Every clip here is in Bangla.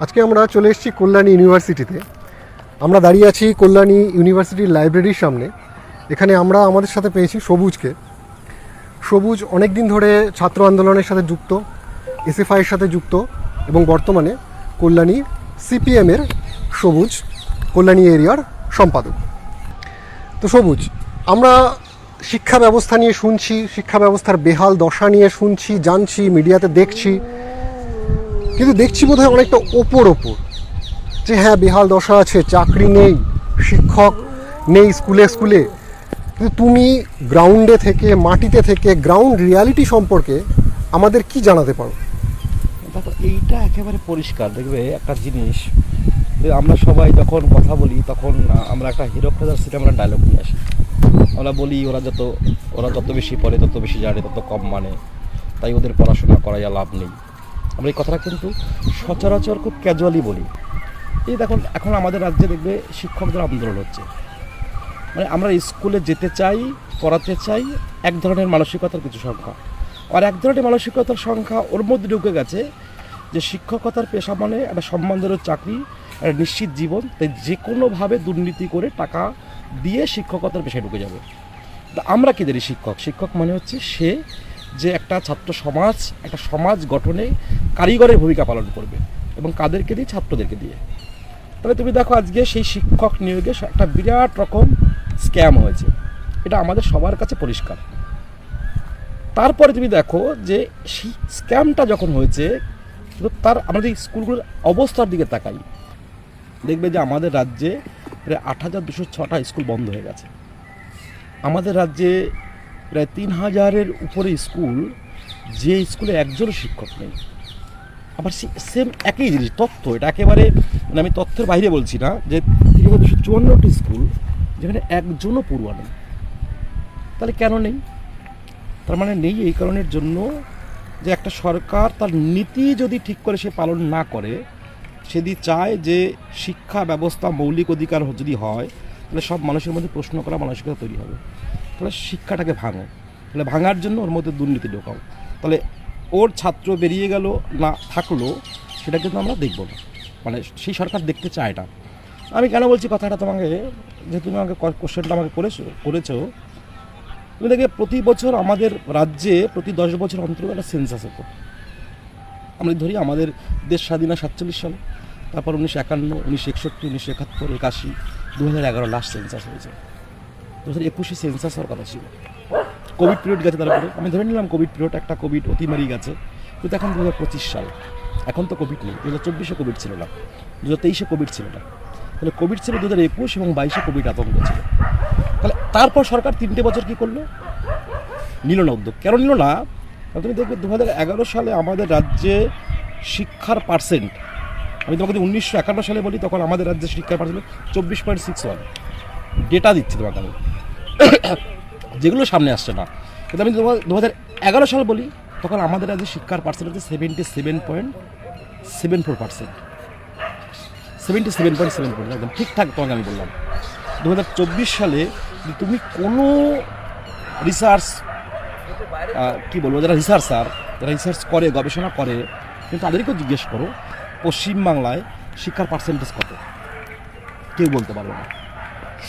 আজকে আমরা চলে এসেছি কল্যাণী ইউনিভার্সিটিতে। আমরা দাঁড়িয়ে আছি কল্যাণী ইউনিভার্সিটির লাইব্রেরির সামনে। এখানে আমরা আমাদের সাথে পেয়েছি সবুজকে। সবুজ অনেক দিন ধরে ছাত্র আন্দোলনের সাথে যুক্ত, এসএফআইয়ের সাথে যুক্ত এবং বর্তমানে কল্যাণী সিপিএমের সবুজ কল্যাণী এরিয়ার সম্পাদক। তো সবুজ, আমরা শিক্ষা ব্যবস্থা নিয়ে শুনছি, শিক্ষা ব্যবস্থার বেহাল দশা নিয়ে শুনছি, জানছি, মিডিয়াতে দেখছি। কিন্তু দেখছি বোধহয় অনেকটা ওপর ওপর। যে হ্যাঁ বেহাল দশা আছে, চাকরি নেই, শিক্ষক নেই স্কুলে স্কুলে। কিন্তু তুমি গ্রাউন্ডে থেকে, মাটিতে থেকে, গ্রাউন্ড রিয়ালিটি সম্পর্কে আমাদের কি জানাতে পারো? দেখো, এইটা একেবারে পরিষ্কার। দেখবে একটা জিনিস আমরা সবাই যখন কথা বলি, তখন আমরা একটা হিরো ফেজার সিটে আমরা ডায়লগ নিয়ে আসি। আমরা বলি, ওরা যত ওরা যত বেশি পড়ে, তত বেশি জানে, তত কম মানে। তাই ওদের পড়াশোনা করাই আর লাভ নেই। আমরা এই কথাটা কিন্তু সচরাচর খুব ক্যাজুয়ালি বলি। এই দেখুন, এখন আমাদের রাজ্যে দেখবে শিক্ষকদের আন্দোলন হচ্ছে। মানে আমরা স্কুলে যেতে চাই, পড়াতে চাই, এক ধরনের মানসিকতার কিছু সংখ্যা। আর এক ধরনের মানসিকতার সংখ্যা ওর মধ্যে ঢুকে গেছে যে শিক্ষকতার পেশা মানে একটা সম্মানজনক চাকরি, একটা নিশ্চিত জীবন। তাই যে কোনোভাবে দুর্নীতি করে টাকা দিয়ে শিক্ষকতার পেশায় ঢুকে যাবে। আমরা কি জানি শিক্ষক? শিক্ষক মানে হচ্ছে সে যে একটা ছাত্র সমাজ, একটা সমাজ গঠনে কারিগরের ভূমিকা পালন করবে এবং কাদেরকে দিয়ে, ছাত্রদেরকে দিয়ে। তাহলে তুমি দেখো আজকে সেই শিক্ষক নিয়োগে একটা বিরাট রকম স্ক্যাম হয়েছে। এটা আমাদের সবার কাছে পরিষ্কার। তারপরে তুমি দেখো যে সেই স্ক্যামটা যখন হয়েছে তার আমাদের স্কুলগুলোর অবস্থার দিকে তাকাই, দেখবে যে আমাদের রাজ্যে প্রায় আট হাজার দুশো ছটা স্কুল বন্ধ হয়ে গেছে। আমাদের রাজ্যে প্রায় তিন হাজারের উপরে স্কুল, যে স্কুলে একজনও শিক্ষক নেই। আবার সেম একই জিনিস, তথ্য। এটা একেবারে মানে আমি তথ্যের বাইরে বলছি না, যে দুশো চুয়ান্নটি স্কুল, যেখানে একজনও পড়ুয়া নেই। তাহলে কেন নেই? তার মানে নেই এই কারণের জন্য যে একটা সরকার তার নীতি যদি ঠিক করে সে পালন না করে, সেদি চায় যে শিক্ষা ব্যবস্থা মৌলিক অধিকার যদি হয় তাহলে সব মানুষের মধ্যে প্রশ্ন করা মানসিকতা তৈরি হবে। তাহলে শিক্ষাটাকে ভাঙো। তাহলে ভাঙার জন্য ওর মধ্যে দুর্নীতি ঢোকাও। তাহলে ওর ছাত্র বেরিয়ে গেল না থাকল সেটা কিন্তু আমরা দেখব না। মানে সেই সরকার দেখতে চায় না। আমি কেন বলছি কথাটা তোমাকে? যে তুমি আমাকে কোশ্চেনটা আমাকে করেছ করেছ। তুমি দেখবে প্রতি বছর আমাদের রাজ্যে, প্রতি দশ বছর অন্তর একটা সেন্সাস হতো আমরা ধরি আমাদের দেশ স্বাধীন সাতচল্লিশ সালে। তারপর উনিশশো একান্ন, উনিশশো একষট্টি, উনিশশো একাত্তর, একাশি। দু হাজার এগারো লাস্ট সেন্সাস হয়েছে। দু হাজার একুশে সেন্সাস হওয়ার কথা ছিল। কোভিড পিরিয়ড গেছে তারপরে। আমি ধরে নিলাম কোভিড পিরিয়ড একটা কোভিড অতিমারি গেছে। কিন্তু এখন দু হাজার পঁচিশ সাল। এখন তো কোভিড নেই। দু হাজার চব্বিশে কোভিড ছিল না। দু হাজার তেইশে কোভিড ছিল না। তাহলে কোভিড ছিল দু হাজার একুশ এবং বাইশে কোভিড আতঙ্ক ছিল। তাহলে তারপর সরকার তিনটে বছর কি করল? নিল না উদ্যোগ। কেন নিল না? তুমি দেখবে দু হাজার এগারো সালে আমাদের রাজ্যে শিক্ষার পার্সেন্ট আমি তোমাকে যদি উনিশশো একান্ন সালে বলি, তখন আমাদের রাজ্যে শিক্ষার পার্সেন্ট চব্বিশ পয়েন্ট সিক্স ওয়ান ডেটা দিচ্ছি তোমাকে আমি। যেগুলো সামনে আসছে না। কিন্তু আমি দু হাজার এগারো সাল বলি, তখন আমাদের রাজ্যে শিক্ষার পার্সেন্ট হচ্ছে seventy seven point seven four percent seventy seven point seven four একদম ঠিকঠাক তোমাকে আমি বললাম। দু হাজার চব্বিশ সালে তুমি কোনো রিসার্চ কি বলব, যারা রিসার্চার যারা রিসার্চ করে, গবেষণা করে কিন্তু তাদেরকেও জিজ্ঞেস করো পশ্চিমবাংলায় শিক্ষার পার্সেন্টেজ কত? কেউ বলতে পারবে না।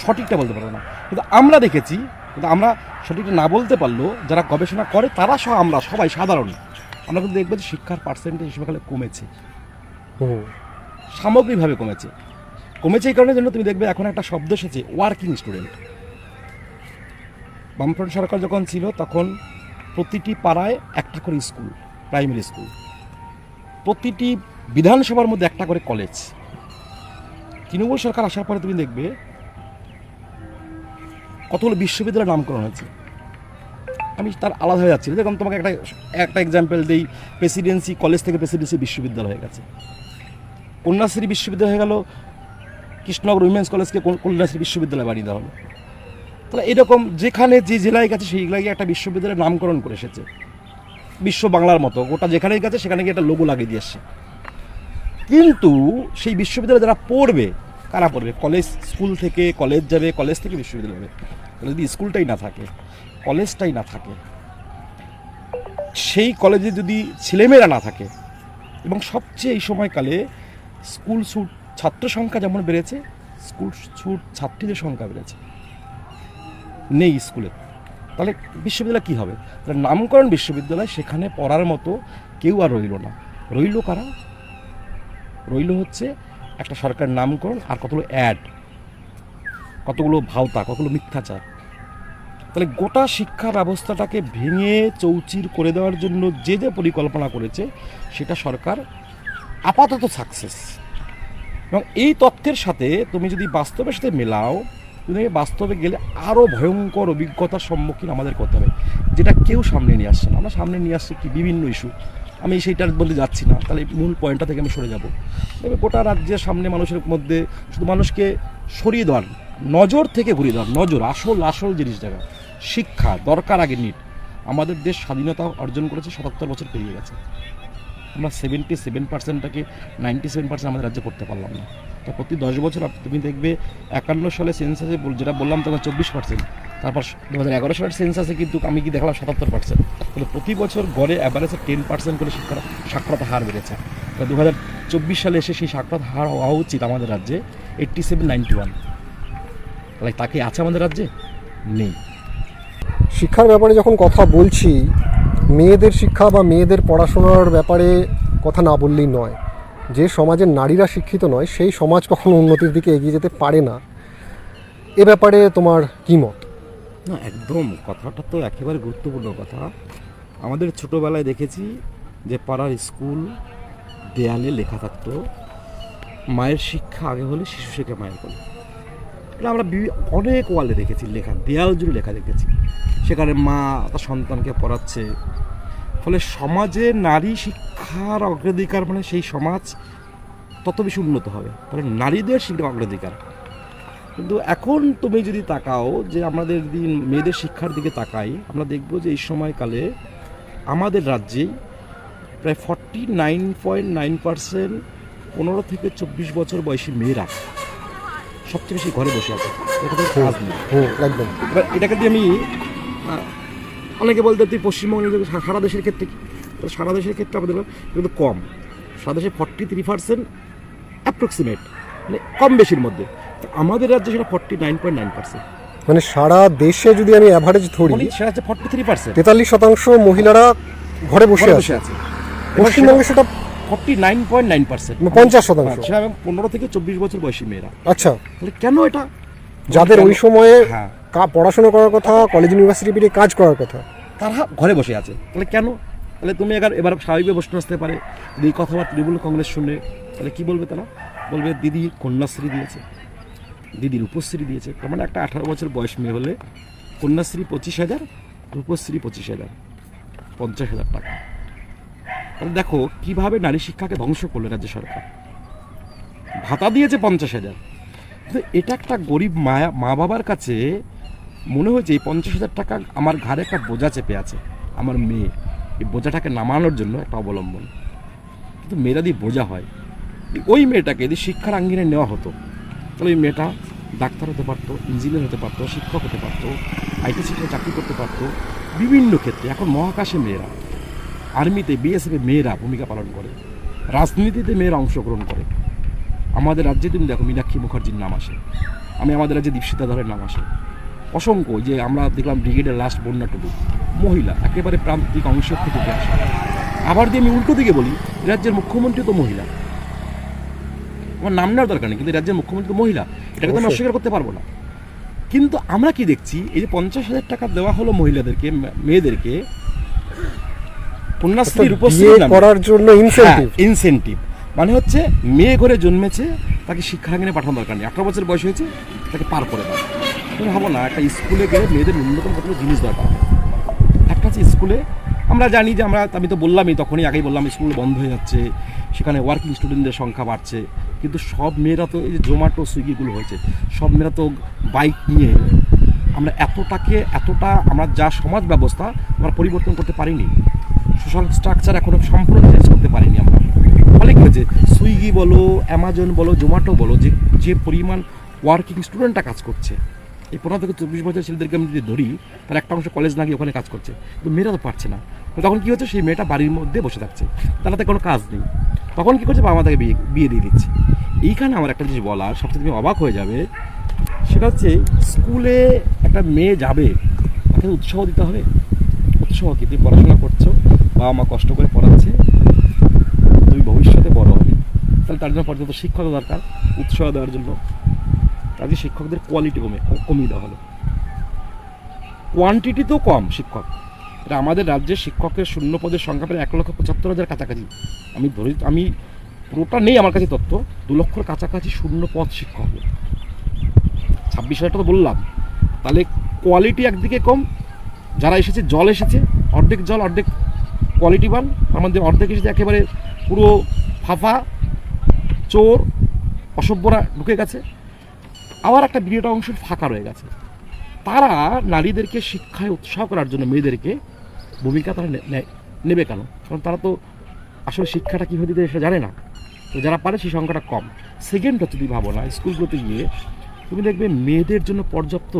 সঠিকটা বলতে পারবে না। কিন্তু আমরা দেখেছি কিন্তু আমরা সঠিকটা না বলতে পারলেও যারা গবেষণা করে তারা সহ আমরা সবাই সাধারণ। আমরা কিন্তু দেখব যে শিক্ষার পার্সেন্টেজ হিসেবে কমেছে। সামগ্রিকভাবে কমেছে। কমেছে এই কারণে জন্য তুমি দেখবে এখন একটা শব্দ এসেছে ওয়ার্কিং স্টুডেন্ট বামফ্রন্ট সরকার যখন ছিল তখন প্রতিটি পাড়ায় একটা করে স্কুল প্রাইমারি স্কুল প্রতিটি বিধানসভার মধ্যে একটা করে কলেজ তৃণমূল সরকার আসার পরে তুমি দেখবে কতগুলো বিশ্ববিদ্যালয়ের নামকরণ হয়েছে। আমি তার আলাদা হয়ে যাচ্ছি। দেখুন তোমাকে একটা একটা এক্সাম্পল দিই। প্রেসিডেন্সি কলেজ থেকে প্রেসিডেন্সি বিশ্ববিদ্যালয় হয়ে গেছে। কন্যাশ্রী বিশ্ববিদ্যালয় হয়ে গেল। কৃষ্ণনগর উইমেন্স কলেজকে কন্যাশ্রী বিশ্ববিদ্যালয় বানিয়ে দেওয়া হলো। তাহলে এরকম যেখানে যে জেলায় গেছে, সেই জেলায় একটা বিশ্ববিদ্যালয়ের নামকরণ করে এসেছে। বিশ্ব বাংলার মতো। ওটা যেখানেই গেছে, সেখানে গিয়ে একটা লোগো লাগিয়ে দিয়ে এসছে। কিন্তু সেই বিশ্ববিদ্যালয়ে যারা পড়বে, কারা পড়বে? কলেজ স্কুল থেকে কলেজ যাবে, কলেজ থেকে বিশ্ববিদ্যালয় যাবে। তাহলে যদি স্কুলটাই না থাকে, কলেজটাই না থাকে, সেই কলেজে যদি ছেলেমেয়েরা না থাকে, এবং সবচেয়ে এই সময়কালে স্কুল ছুট, ছাত্র সংখ্যা যেমন বেড়েছে, স্কুল ছুট ছাত্রীদের সংখ্যা বেড়েছে। নেই স্কুলে। তাহলে বিশ্ববিদ্যালয় কী হবে? তাহলে নামকরণ বিশ্ববিদ্যালয় সেখানে পড়ার মতো কেউ আর রইল না। রইল কারা? রইল হচ্ছে একটা সরকার নামকরণ আর কতগুলো অ্যাড কতগুলো ভাওতা, কতগুলো মিথ্যাচার। তাহলে গোটা শিক্ষা ব্যবস্থাটাকে ভেঙে চৌচির করে দেওয়ার জন্য যে যে পরিকল্পনা করেছে, সেটা সরকার আপাতত সাকসেস এবং এই তথ্যের সাথে তুমি যদি বাস্তবের সাথে মেলাও, তুমি বাস্তবে গেলে আরও ভয়ঙ্কর অভিজ্ঞতার সম্মুখীন আমাদের করতে হবে, যেটা কেউ সামনে নিয়ে আসছে না। আমরা সামনে নিয়ে আসছি কি বিভিন্ন ইস্যু আমি সেইটার বলতে যাচ্ছি না। তাহলে মূল পয়েন্টটা থেকে আমি সরে যাব। তবে গোটা রাজ্যের সামনে মানুষের মধ্যে শুধু মানুষকে সরিয়ে দেওয়ার নজর থেকে ঘুরিয়ে দেওয়ার, নজর, আসল আসল জিনিস জায়গা শিক্ষা দরকার আগে নিট আমাদের দেশ স্বাধীনতা অর্জন করেছে, সাতাত্তর বছর পেরিয়ে গেছে। আমরা সেভেন্টি সেভেন পার্সেন্টটাকে নাইনটি সেভেন পার্সেন্ট আমাদের রাজ্যে করতে পারলাম না। তো প্রতি দশ বছর তুমি দেখবে একান্ন সালে সেন্সাসে যেটা বললাম, তখন চব্বিশ পার্সেন্ট তারপর দু হাজার এগারো সালের সেন্সাসে কিন্তু আমি কি দেখলাম সাতাত্তর পার্সেন্ট কিন্তু প্রতি বছর গড়ে অ্যাভারেজে টেন পার্সেন্ট করে শিক্ষা সাক্ষরতা হার বেড়েছে। দু হাজার চব্বিশ সালে এসে সেই সাক্ষরতা হার হওয়া উচিত আমাদের রাজ্যে এইট্টি সেভেন নাইনটি ওয়ান তাহলে তাকে আছে আমাদের রাজ্যে? নেই। শিক্ষার ব্যাপারে যখন কথা বলছি, মেয়েদের শিক্ষা বা মেয়েদের পড়াশোনার ব্যাপারে কথা না বললেই নয়। যে সমাজের নারীরা শিক্ষিত নয়, সেই সমাজ কখনো উন্নতির দিকে এগিয়ে যেতে পারে না। এ ব্যাপারে তোমার কী মত? না, একদম। কথাটা তো একেবারে গুরুত্বপূর্ণ কথা। আমাদের ছোটোবেলায় দেখেছি যে পাড়ার স্কুল দেয়ালে লেখা থাকতো, মায়ের শিক্ষা আগে হলে শিশু শেখে মায়ের কোলে এটা আমরা অনেক ওয়ালে দেখেছি লেখা, দেয়াল জুড়ে লেখা দেখেছি। সেখানে মা তার সন্তানকে পড়াচ্ছে। ফলে সমাজে নারী শিক্ষার অগ্রাধিকার মানে সেই সমাজ তত বেশি উন্নত হবে। তাহলে নারীদের শিক্ষার অগ্রাধিকার। কিন্তু এখন তুমি যদি তাকাও যে আমাদের দিন মেয়েদের শিক্ষার দিকে তাকাই আমরা দেখব যে এই সময়কালে আমাদের রাজ্যেই প্রায় forty nine point nine percent পনেরো থেকে চব্বিশ বছর বয়সী মেয়েরা সবচেয়ে বেশি ঘরে বসে আছে। এটাতে কাজ নেই। একদম। এবার এটাকে দিয়ে আমি অনেকে বলতে তুই পশ্চিমবঙ্গে সারা দেশের ক্ষেত্রে কি? সারা দেশের ক্ষেত্রে আমাদের কিন্তু কম। সারা দেশে ফর্টি থ্রি পার্সেন্ট অ্যাপ্রক্সিমেট মানে কম বেশির মধ্যে। আমাদের রাজ্যে সেটা forty nine point nine percent মানে সারা দেশে যদি আমি অ্যাভারেজ ধরি সেটা হচ্ছে ফর্টি থ্রি পার্সেন্ট তেতাল্লিশ শতাংশ মহিলারা ঘরে বসে আছে। বসে পশ্চিমবঙ্গে সেটা forty nine point nine percent পঞ্চাশ শতাংশ। সেটা পনেরো থেকে চব্বিশ বছর বয়সী মেয়েরা। আচ্ছা। তাহলে কেন এটা যাদের ওই সময়ে হ্যাঁ। পড়াশোনা করার কথা কলেজ ইউনিভার্সিটি পেরিয়ে কাজ করার কথা। তারা ঘরে বসে আছে। তাহলে কেন? তাহলে তুমি এবার এবার স্বাভাবিক প্রশ্ন আসতে পারে। যদি এই কথাবার্তা তৃণমূল কংগ্রেস শুনে তাহলে কি বলবে তারা? বলবে দিদি কন্যাশ্রী দিয়েছে। দিদি রূপশ্রী দিয়েছে। তার মানে একটা আঠারো বছর বয়স মেয়ে হলে কন্যাশ্রী পঁচিশ হাজার, রূপশ্রী পঁচিশ হাজার, পঞ্চাশ হাজার টাকা। তাহলে দেখো, কীভাবে নারী শিক্ষাকে ধ্বংস করল রাজ্য সরকার? ভাতা দিয়েছে পঞ্চাশ হাজার। কিন্তু এটা একটা গরিব মায়া, মা বাবার কাছে মনে হয়েছে এই পঞ্চাশ হাজার টাকা আমার ঘাড়ে একটা বোঝা চেপে আছে, আমার মেয়ে। এই বোঝাটাকে নামানোর জন্য একটা অবলম্বন। কিন্তু মেয়েরা দিয়ে বোঝা হয়। ওই মেয়েটাকে যদি শিক্ষার আঙ্গিনে নেওয়া হতো তাহলে ওই মেয়েটা ডাক্তার হতে পারতো, ইঞ্জিনিয়ার হতে পারতো, শিক্ষক হতে পারতো, আইটি সেক্টরে চাকরি করতে পারতো, বিভিন্ন ক্ষেত্রে। এখন মহাকাশে মেয়েরা, আর্মিতে, বিএসএফে মেয়েরা ভূমিকা পালন করে, রাজনীতিতে মেয়েরা অংশগ্রহণ করে। আমাদের রাজ্যে তুমি দেখো মীনাক্ষী মুখার্জির নাম আসে। আমি আমাদের রাজ্যে দীপশিতা ধরের নাম আসে। অসংখ্য যে আমরা দেখলাম ব্রিগেডের লাস্ট বন্যা টুকু মহিলা, একেবারে প্রান্তিক অংশের থেকে আসে। আবার দিয়ে আমি উল্টো দিকে বলি, রাজ্যের মুখ্যমন্ত্রী তো মহিলা। আমার নাম নেওয়ার দরকার নেই কিন্তু রাজ্যের মুখ্যমন্ত্রী মহিলা এটাকে তো আমি অস্বীকার করতে পারব না। কিন্তু আমরা কি দেখছি এই যে পঞ্চাশ হাজার টাকা দেওয়া হলো মহিলাদেরকে মেয়েদেরকে কন্যাশ্রী রূপশ্রী করার জন্য ইনসেন্টিভ ইনসেন্টিভ মানে হচ্ছে মেয়ে ঘরে জন্মেছে তাকে শিক্ষাঙ্গনে পাঠানো দরকার নেই। আঠারো বছর বয়স হয়েছে তাকে পার করে তুমি ভাবো না একটা স্কুলে গেলে মেয়েদের ন্যূনতম কতগুলো জিনিস দরকার? একটা হচ্ছে স্কুলে আমরা জানি যে আমরা আমি তো বললামই তখনই আগেই বললাম স্কুল বন্ধ হয়ে যাচ্ছে সেখানে ওয়ার্কিং স্টুডেন্টদের সংখ্যা বাড়ছে। কিন্তু সব মেয়েরা তো এই যে জোম্যাটো সুইগিগুলো হয়েছে, সব মেয়েরা তো বাইক নিয়ে আমরা এতটাকে, এতটা আমরা যা সমাজ ব্যবস্থা আমরা পরিবর্তন করতে পারিনি। সোশ্যাল স্ট্রাকচার এখনও সম্পূর্ণ চেঞ্জ করতে পারিনি আমরা। ফলে কি হয়েছে? সুইগি বলো অ্যামাজন বলো জোম্যাটো বলো, যে যে পরিমাণ ওয়ার্কিং স্টুডেন্টরা কাজ করছে, এই পনেরো থেকে চব্বিশ বছর ছেলেদেরকে আমি যদি ধরি, তার একটা অংশ কলেজ না গিয়ে ওখানে কাজ করছে। কিন্তু মেয়েরা তো পারছে না। তখন কী হচ্ছে? সেই মেয়েটা বাড়ির মধ্যে বসে থাকছে। তার তো কোনো কাজ নেই। তখন কী করছে? বাবা মা তাকে বিয়ে বিয়ে দিয়ে দিচ্ছে। এইখানে আমার একটা জিনিস বলার, সবচেয়ে তুমি অবাক হয়ে যাবে, সেটা হচ্ছে স্কুলে একটা মেয়ে যাবে, তাকে উৎসাহ দিতে হবে। উৎসাহ কি? তুমি পড়াশোনা করছ, বাবা মা কষ্ট করে পড়াচ্ছে, তুমি ভবিষ্যতে বড় হবে। তাহলে তার জন্য পর্যাপ্ত শিক্ষক দরকার, উৎসাহ দেওয়ার জন্য। তাদের শিক্ষকদের কোয়ালিটি কমে, কমিয়ে দেওয়া হলো। কোয়ান্টিটি তো কম শিক্ষক। এটা আমাদের রাজ্যের শিক্ষকের শূন্য পদের সংখ্যা প্রায় এক লক্ষ পঁচাত্তর হাজার কাছাকাছি। আমি ধরি, আমি পুরোটা নেই আমার কাছে তথ্য, দু লক্ষর কাছাকাছি শূন্য পদ শিক্ষক। ছাব্বিশ হাজারটা তো বললাম। তাহলে কোয়ালিটি একদিকে কম, যারা এসেছে, জল এসেছে, অর্ধেক জল, অর্ধেক কোয়ালিটিবান আমাদের অর্ধেক এসেছে একেবারে পুরো ফাফা, চোর, অসভ্যরা ঢুকে গেছে। আবার একটা বিরাট অংশ ফাঁকা রয়ে গেছে। তারা নারীদেরকে শিক্ষায় উৎসাহ করার জন্য, মেয়েদেরকে ভূমিকা তারা নেবে কেন? কারণ তারা তো আসলে শিক্ষাটা কীভাবে দিতে সেটা জানে না। তো যারা পারে সেই সংখ্যাটা কম। সেকেন্ডটা তুমি ভাবো না স্কুলগুলোতে গিয়ে তুমি দেখবে মেয়েদের জন্য পর্যাপ্ত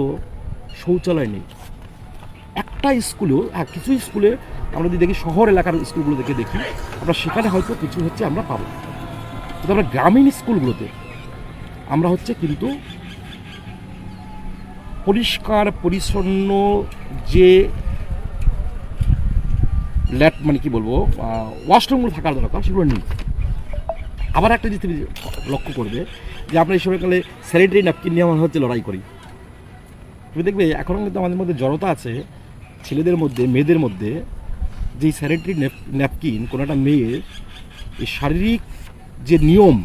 শৌচালয় নেই। একটা স্কুলেও হ্যাঁ কিছু স্কুলে আমরা যদি দেখি শহর এলাকার স্কুলগুলো দেখে দেখি আমরা সেখানে হয়তো কিছু হচ্ছে আমরা পাবো। কিন্তু আমরা গ্রামীণ স্কুলগুলোতে আমরা হচ্ছে কিন্তু পরিষ্কার, পরিচ্ছন্ন যে ল্যাট মানে কি বলব? ওয়াশরুমগুলো থাকার দরকার, সেগুলো নেই। আবার একটা জিনিস লক্ষ্য করবে, যে আমরা এই সময়কালে স্যানিটারি ন্যাপকিন নিয়ে আমরা হচ্ছে লড়াই করি। তুমি দেখবে, এখনও কিন্তু আমাদের মধ্যে জড়তা আছে, ছেলেদের মধ্যে, মেয়েদের মধ্যে, যে স্যানিটারি ন্যাপকিন কোনো একটা মেয়ের এই শারীরিক যে নিয়ম,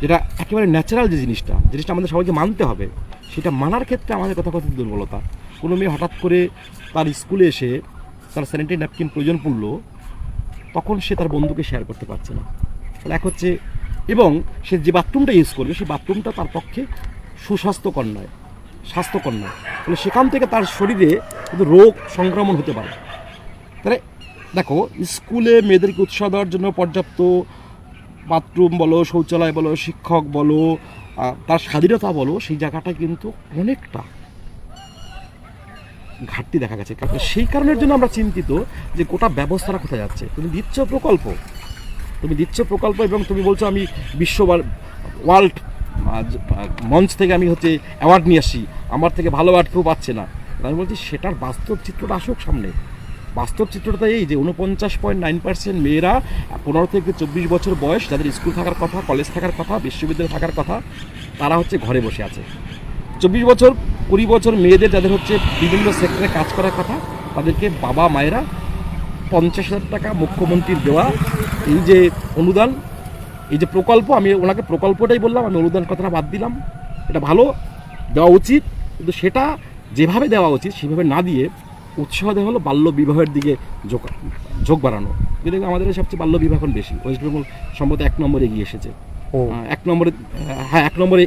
যেটা একেবারে ন্যাচারাল যে জিনিসটা জিনিসটা আমাদের সবাইকে মানতে হবে, সেটা মানার ক্ষেত্রে আমাদের কথা কথা দুর্বলতা। কোনো মেয়ে হঠাৎ করে তার স্কুলে এসে তার স্যানিটারি ন্যাপকিন প্রয়োজন পড়ল, তখন সে তার বন্ধুকে শেয়ার করতে পারছে না। তাহলে এক হচ্ছে, এবং সে যে বাথরুমটা ইউজ করবে, সেই বাথরুমটা তার পক্ষে সুস্বাস্থ্যকর নয়, স্বাস্থ্যকর নয়। তাহলে সেখান থেকে তার শরীরে কিন্তু রোগ সংক্রমণ হতে পারে। তাহলে দেখো, স্কুলে মেয়েদেরকে উৎসাহ দেওয়ার জন্য পর্যাপ্ত বাথরুম বলো, শৌচালয় বলো, শিক্ষক বলো তার স্বাধীনতা বলো, সেই জায়গাটা কিন্তু অনেকটা ঘাটতি দেখা গেছে। সেই কারণের জন্য আমরা চিন্তিত যে গোটা ব্যবস্থাটা কোথায় যাচ্ছে। তুমি দিচ্ছ প্রকল্প। তুমি দিচ্ছ প্রকল্প এবং তুমি বলছো আমি বিশ্ব ওয়ার্ল্ড মঞ্চ থেকে আমি হচ্ছে অ্যাওয়ার্ড নিয়ে আসি। আমার থেকে ভালো অ্যাওয়ার্ড কেউ পাচ্ছে না। আমি বলছি সেটার বাস্তব চিত্রটা আসুক সামনে। বাস্তব চিত্রটা এই যে উনপঞ্চাশ পয়েন্ট নাইন পার্সেন্ট মেয়েরা পনেরো থেকে চব্বিশ বছর বয়স, যাদের স্কুল থাকার কথা কলেজ থাকার কথা, বিশ্ববিদ্যালয় থাকার কথা, তারা হচ্ছে ঘরে বসে আছে। চব্বিশ বছর কুড়ি বছর মেয়েদের যাদের হচ্ছে বিভিন্ন সেক্টরে কাজ করার কথা তাদেরকে বাবা মায়েরা পঞ্চাশ হাজার টাকা মুখ্যমন্ত্রীর দেওয়া এই যে অনুদান এই যে প্রকল্প আমি ওনাকে প্রকল্পটাই বললাম আমি অনুদান কথাটা বাদ দিলাম। এটা ভালো দেওয়া উচিত কিন্তু সেটা যেভাবে দেওয়া উচিত সেভাবে না দিয়ে উৎসাহ দেওয়া হলো বাল্য বিবাহের দিকে যোগ যোগ বাড়ানো। যদি আমাদের সবচেয়ে বাল্য বিবাহ এখন বেশি ওয়েস্ট বেঙ্গল সম্ভবত এক নম্বরে এগিয়ে এসেছে। এক নম্বরে হ্যাঁ এক নম্বরে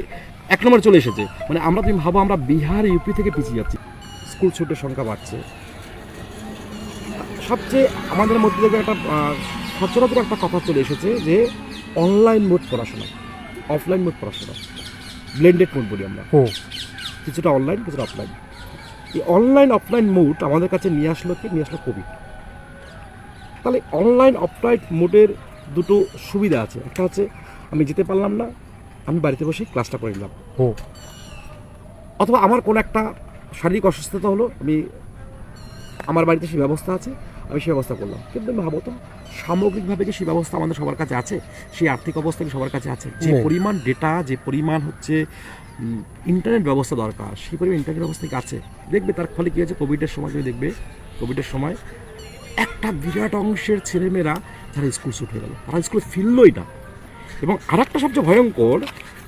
এক নম্বরে চলে এসেছে। মানে আমরা তুমি ভাবো আমরা বিহার ইউপি থেকে পিছিয়ে যাচ্ছি। স্কুল ছুটের সংখ্যা বাড়ছে। সবচেয়ে আমাদের মধ্যে থেকে একটা সচরাচর একটা কথা চলে এসেছে যে অনলাইন মোড পড়াশোনা অফলাইন মোড পড়াশোনা ব্লেন্ডেড মোড বলি আমরা। ও। কিছুটা অনলাইন কিছুটা অফলাইন এই অনলাইন অফলাইন মোড আমাদের কাছে নিয়ে আসলো কি? নিয়ে আসলো কোভিড তাহলে অনলাইন অফলাইন মোডের দুটো সুবিধা আছে। একটা হচ্ছে আমি যেতে পারলাম না আমি বাড়িতে বসে ক্লাসটা করে নিলাম। অথবা আমার কোনো একটা শারীরিক অসুস্থতা হলো আমি আমার বাড়িতে সেই ব্যবস্থা আছে আমি সেই ব্যবস্থা করলাম। কিন্তু আমি ভাবো তো সামগ্রিকভাবে যে সেই ব্যবস্থা আমাদের সবার কাছে আছে? সেই আর্থিক অবস্থা কি সবার কাছে আছে? যে পরিমাণ ডেটা যে পরিমাণ হচ্ছে ইন্টারনেট ব্যবস্থা দরকার সেই পরিমাণ ইন্টারনেট ব্যবস্থা কি আছে। দেখবে তার ফলে কী হয়েছে? কোভিডের সময় তুমি দেখবে কোভিডের সময় একটা বিরাট অংশের ছেলেমেয়েরা যারা স্কুল ছুট হয়ে গেল। তারা স্কুলে ফিরলই না। এবং আর একটা সবচেয়ে ভয়ঙ্কর,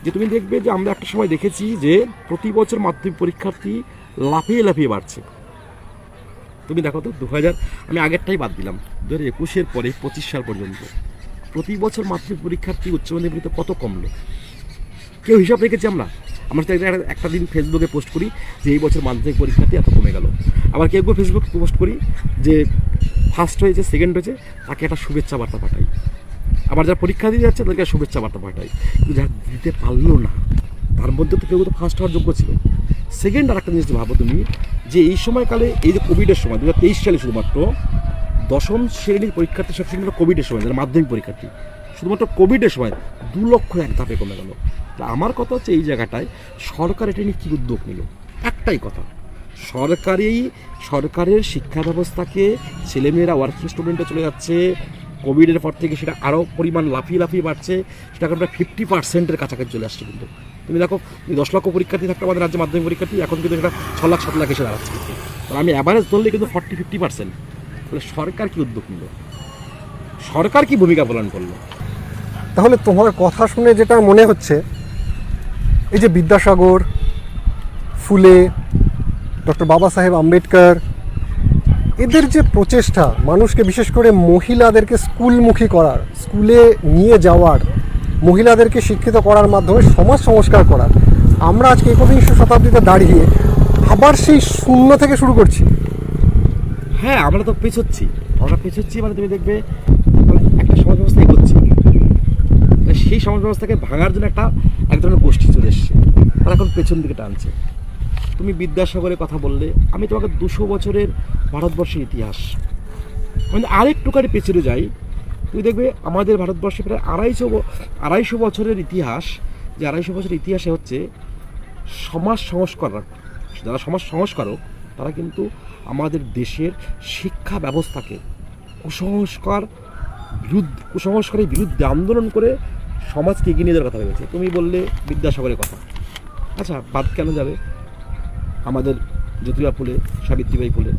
যে তুমি দেখবে যে আমরা একটা সময় দেখেছি যে প্রতি বছর মাধ্যমিক পরীক্ষার্থী লাফিয়ে লাফিয়ে বাড়ছে। তুমি দেখো তো দু হাজার আমি আগেরটাই বাদ দিলাম দু হাজার একুশের পরে, পঁচিশ সাল পর্যন্ত, প্রতি বছর মাধ্যমিক পরীক্ষার্থী উচ্চ মাধ্যমিকে কত কমলো কেউ হিসাব রেখেছি আমরা? আমরা তো একটা- দিন ফেসবুকে পোস্ট করি যে এই বছর মাধ্যমিক পরীক্ষার্থী এত কমে গেল। আবার কেউ কেউ ফেসবুকে পোস্ট করি যে ফার্স্ট হয়েছে সেকেন্ড হয়েছে, তাকে একটা শুভেচ্ছা বার্তা পাঠাই। আবার যারা পরীক্ষা দিয়ে যাচ্ছে, তাদেরকে শুভেচ্ছা বার্তা পাঠাই। কিন্তু যারা দিতে পারল না, তার মধ্যে তো কেউ তো ফার্স্ট হওয়ার যোগ্য ছিল। সেকেন্ড আর একটা জিনিস ভাবো তুমি, যে এই সময়কালে, এই যে কোভিডের সময় দু হাজার তেইশ সালে শুধুমাত্র দশম শ্রেণির পরীক্ষার্থী সব শুধুমাত্র কোভিডের সময়, যারা মাধ্যমিক পরীক্ষার্থী। শুধুমাত্র কোভিডের সময় দু লক্ষ এক ধাপে কমে গেল। তা আমার কথা হচ্ছে এই জায়গাটায় সরকার এটা নিয়ে কী উদ্যোগ নিল? একটাই কথা সরকারি সরকারের শিক্ষা ব্যবস্থাকে ছেলেমেয়েরা ওয়ার্কিং স্টুডেন্টে চলে যাচ্ছে কোভিডের পর থেকে সেটা আরও পরিমাণ লাফিয়ে লাফিয়ে বাড়ছে সেটা এখন প্রায় ফিফটি পার্সেন্টের কাছাকাছি চলে আসছে কিন্তু। তুমি দেখো দশ লক্ষ পরীক্ষার্থী থাকতে আমাদের রাজ্যে মাধ্যমিক পরীক্ষার্থী, এখন কিন্তু সেটা ছ লাখ, সাত লাখ এসে দাঁড়াচ্ছে। তাহলে আমি অ্যাভারেজ ধরলে কিন্তু ফর্টি ফিফটি পার্সেন্ট তাহলে সরকার কি উদ্যোগ নিল? সরকার কি ভূমিকা পালন করল? তাহলে তোমার কথা শুনে যেটা মনে হচ্ছে, এই যে বিদ্যাসাগর, ফুলে, ডক্টর বাবা সাহেব আম্বেদকর এদের যে প্রচেষ্টা, মানুষকে বিশেষ করে মহিলাদেরকে স্কুলমুখী করার, স্কুলে নিয়ে যাওয়ার, মহিলাদেরকে শিক্ষিত করার মাধ্যমে সমাজ সংস্কার করার, আমরা আজকে একবিংশ শতাব্দীতে দাঁড়িয়ে আবার সেই শূন্য থেকে শুরু করছি। হ্যাঁ আমরা তো পেছোচ্ছি। আমরা পেছোচ্ছি মানে তুমি দেখবে মানে একটা সমাজ ব্যবস্থা এগোচ্ছে। মানে সেই সমাজ ব্যবস্থাকে ভাঙার জন্য একটা এক ধরনের গোষ্ঠী চলে এসছে। তারা এখন পেছন দিকে টানছে। তুমি বিদ্যাসাগরের কথা বললে, আমি তোমাকে দুশো বছরের ভারতবর্ষের ইতিহাস। আমি আরেকটুখানি পেছনে যাই। তুমি দেখবে আমাদের ভারতবর্ষে প্রায় আড়াইশো আড়াইশো বছরের ইতিহাস, যে আড়াইশো বছরের ইতিহাসে হচ্ছে সমাজ সংস্কারক। যারা সমাজ সংস্কারক, তারা কিন্তু আমাদের দেশের শিক্ষা ব্যবস্থাকে কুসংস্কার বিরুদ্ধে কুসংস্কারের বিরুদ্ধে আন্দোলন করে সমাজকে এগিয়ে নিয়ে যাওয়ার কথা ভেবেছে। তুমি বললে বিদ্যাসাগরের কথা। আচ্ছা বাদ কেন যাবে? আমাদের জ্যোতিবা ফুলে সাবিত্রীবাই ফুলে,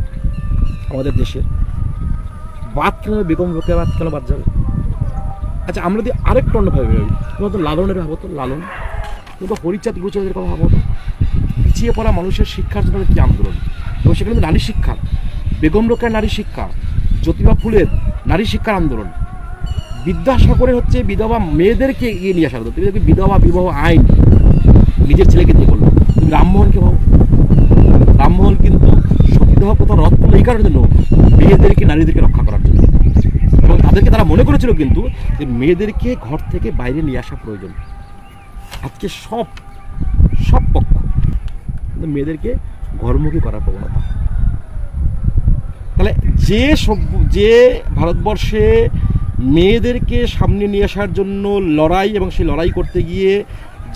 আমাদের দেশের যাবে? বেগম রোকেয়া বাদ কেন বাদ যাবে? আচ্ছা আমরা যদি আরেকটু অন্যভাবে ভাবি তোমার তো লালনের ভাবো তো, লালন। কিন্তু হরিচাঁদ গুরুচাঁদের কথা ভাবো তো। পিছিয়ে পড়া মানুষের শিক্ষার জন্য কি আন্দোলন? এবং সেখানে কিন্তু নারী শিক্ষা। বেগম রোকেয়ার নারী শিক্ষা, জ্যোতিবা ফুলের নারী শিক্ষার আন্দোলন। বিদ্যাসাগরের হচ্ছে বিধবা মেয়েদেরকে এগিয়ে নিয়ে আসা হতো তুমি বিধবা, বিবাহ আইন। নিজের ছেলেকে দিয়ে করল তুমি রামমোহনকে ভাবো। রামমোহন কিন্তু সতীদাহ প্রথা রদ করল এই কারণের জন্য মেয়েদেরকে, নারীদেরকে রক্ষা করার জন্য। এবং তাদেরকে তারা মনে করেছিল কিন্তু যে মেয়েদেরকে ঘর থেকে বাইরে নিয়ে আসা প্রয়োজন। আজকে সব সব পক্ষ মেয়েদেরকে ঘরমুখী করার প্রবণতা। তাহলে যে সভ্য যে ভারতবর্ষে মেয়েদেরকে সামনে নিয়ে আসার জন্য লড়াই এবং সেই লড়াই করতে গিয়ে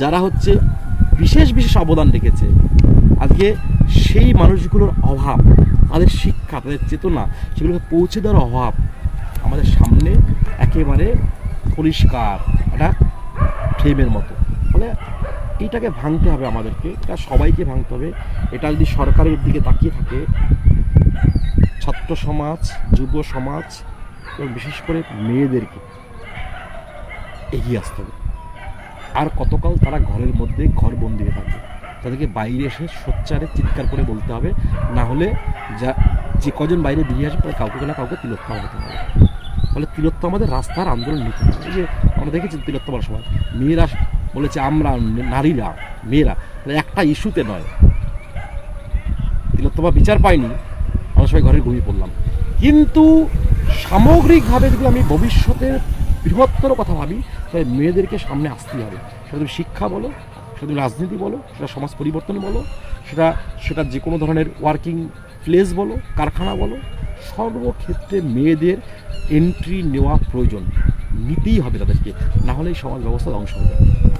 যারা হচ্ছে বিশেষ বিশেষ অবদান রেখেছে, আজকে সেই মানুষগুলোর অভাব, তাদের শিক্ষা, তাদের চেতনা, সেগুলোকে পৌঁছে দেওয়ার অভাব আমাদের সামনে একেবারে পরিষ্কার, একটা ফ্রেমের মতো। ফলে এইটাকে ভাঙতে হবে আমাদেরকে, এটা সবাইকে ভাঙতে হবে। এটা যদি সরকারের দিকে তাকিয়ে থাকে, ছাত্র সমাজ, যুব সমাজ এবং বিশেষ করে মেয়েদেরকে এগিয়ে আসতে হবে। আর কতকাল তারা ঘরের মধ্যে ঘর বন্দি হয়ে থাকবে? তাদেরকে বাইরে এসে সোচ্চারে চিৎকার করে বলতে হবে। না হলে যা, যে কজন বাইরে বেরিয়ে আসবে তাদের কাউকে না কাউকে তিলোত্তমা হতে হবে। ফলে তিলোত্তমা আমাদের রাস্তার আন্দোলন নিতে হবে। যে আমরা দেখেছি তিলোত্তমার সময়। মেয়েরা বলেছে, আমরা নারীরা, মেয়েরা একটা ইস্যুতে নয়। তিলোত্তমা বিচার পাইনি আমরা সবাই ঘরে ঘুমিয়ে পড়লাম। কিন্তু সামগ্রিকভাবে যদি আমি ভবিষ্যতের বৃহত্তর কথা ভাবি, তাহলে মেয়েদেরকে সামনে আসতেই হবে। সেটা শিক্ষা বলো সেটা তুমি রাজনীতি বলো, সেটা সমাজ পরিবর্তন বলো, সেটা সেটা যে কোনো ধরনের ওয়ার্কিং প্লেস বলো, কারখানা বলো, সর্বক্ষেত্রে মেয়েদের এন্ট্রি নেওয়া প্রয়োজন। নিতেই হবে তাদেরকে, না হলে সমাজ ব্যবস্থা ধ্বংস হবে